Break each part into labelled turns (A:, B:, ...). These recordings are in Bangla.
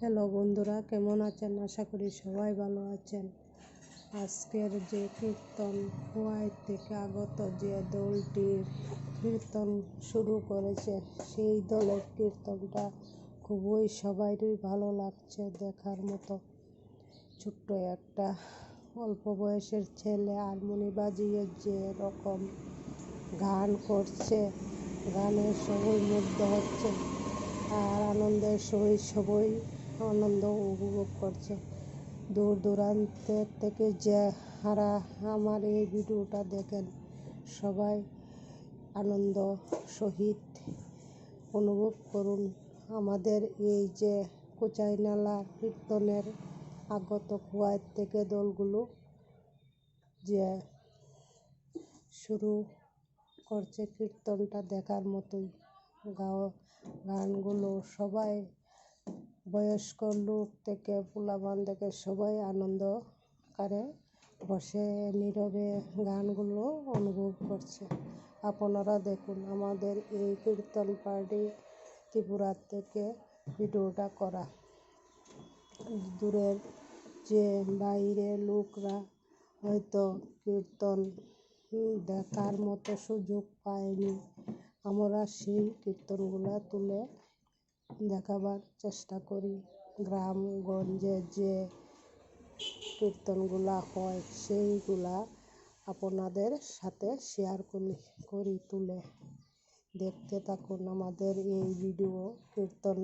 A: হ্যালো বন্ধুরা, কেমন আছেন? আশা করি সবাই ভালো আছেন। আজকের যে কীর্তন খোয়াই থেকে আগত যে দলটির কীর্তন শুরু করেছে, সেই দলের কীর্তনটা খুবই সবারই ভালো লাগছে দেখার মতো। ছোট্ট একটা অল্প বয়সের ছেলে হারমোনি বাজিয়ে যে রকম গান করছে, গানের সবাই মুগ্ধ হচ্ছে। আর আনন্দের সহিত সবাই আনন্দ উপভোগ করছে। দূর দূরান্তের থেকে যে হারা আমার এই ভিডিওটা দেখেন, সবাই আনন্দ সহিত অনুভব করুন। আমাদের এই যে কোচাই নালা কীর্তনের আগত কুয়ার থেকে দলগুলো যে শুরু করছে কীর্তনটা দেখার মতোই গাও গানগুলো সবাই বয়স্ক লোক থেকে পোলাবান থেকে সবাই আনন্দ করে, বসে নীরবে গানগুলো অনুভব করছে। আপনারা দেখুন, আমাদের এই কীর্তন পার্টি ত্রিপুরার থেকে ভিডিওটা করা। দূরের যে বাইরে লোকরা হয়তো কীর্তন দেখার মতো সুযোগ পায়নি, আমরা সেই কীর্তনগুলো তুলে দেখাবার চেষ্টা করি। গ্রামগঞ্জে যে কীর্তনগুলা হয়, সেইগুলা আপনাদের সাথে শেয়ার করি করি তুলে। দেখতে থাকুন আমাদের এই ভিডিও কীর্তন।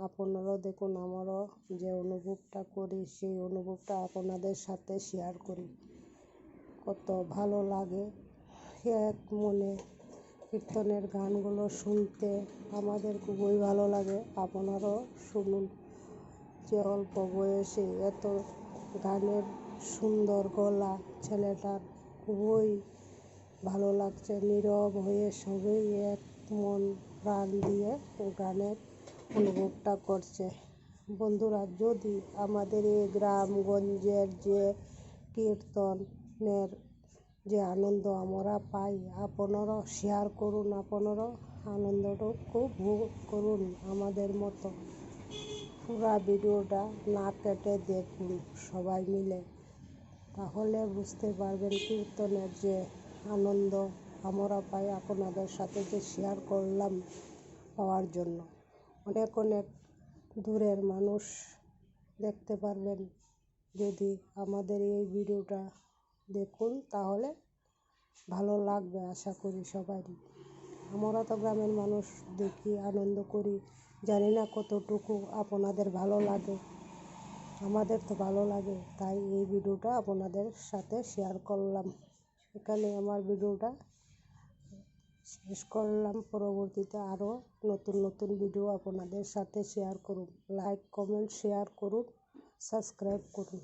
A: আপনারাও দেখুন, আমারও যে অনুভবটা করি, সেই অনুভবটা আপনাদের সাথে শেয়ার করি। কত ভালো লাগে, এক মনে কীর্তনের গানগুলো শুনতে আমাদের খুবই ভালো লাগে। আপনারাও শুনুন যে অল্প বয়সে এত গানের সুন্দর গলা ছেলেটার খুবই ভালো লাগছে। নীরব হয়ে সবাই এক মন প্রাণ দিয়ে গানের অনুভবটা করছে। বন্ধুরা, যদি আমাদের এই গ্রামগঞ্জের যে কীর্তনের যে আনন্দ আমরা পাই। আপনারাও শেয়ার করুন আপনারাও আনন্দটুকু ভোগ করুন আমাদের মতো। পুরা ভিডিওটা না কেটে দেখুন সবাই মিলে। তাহলে বুঝতে পারবেন কীর্তনের যে আনন্দ আমরা পাই আপনাদের সাথে যে শেয়ার করলাম পাওয়ার জন্য। অনেক অনেক দূরের মানুষ দেখতে পারবেন যদি আমাদের এই ভিডিওটা দেখুন, তাহলে ভালো লাগবে আশা করি সবারই। আমরা তো গ্রামের মানুষ, দেখি, আনন্দ করি। জানি না কতটুকু আপনাদের ভালো লাগে। আমাদের তো ভালো লাগে, তাই এই ভিডিওটা আপনাদের সাথে শেয়ার করলাম। এখানে আমার ভিডিওটা শেষ করলাম। পরবর্তীতে আরও নতুন নতুন ভিডিও আপনাদের সাথে শেয়ার করুন। লাইক কমেন্ট শেয়ার করুন। সাবস্ক্রাইব করুন।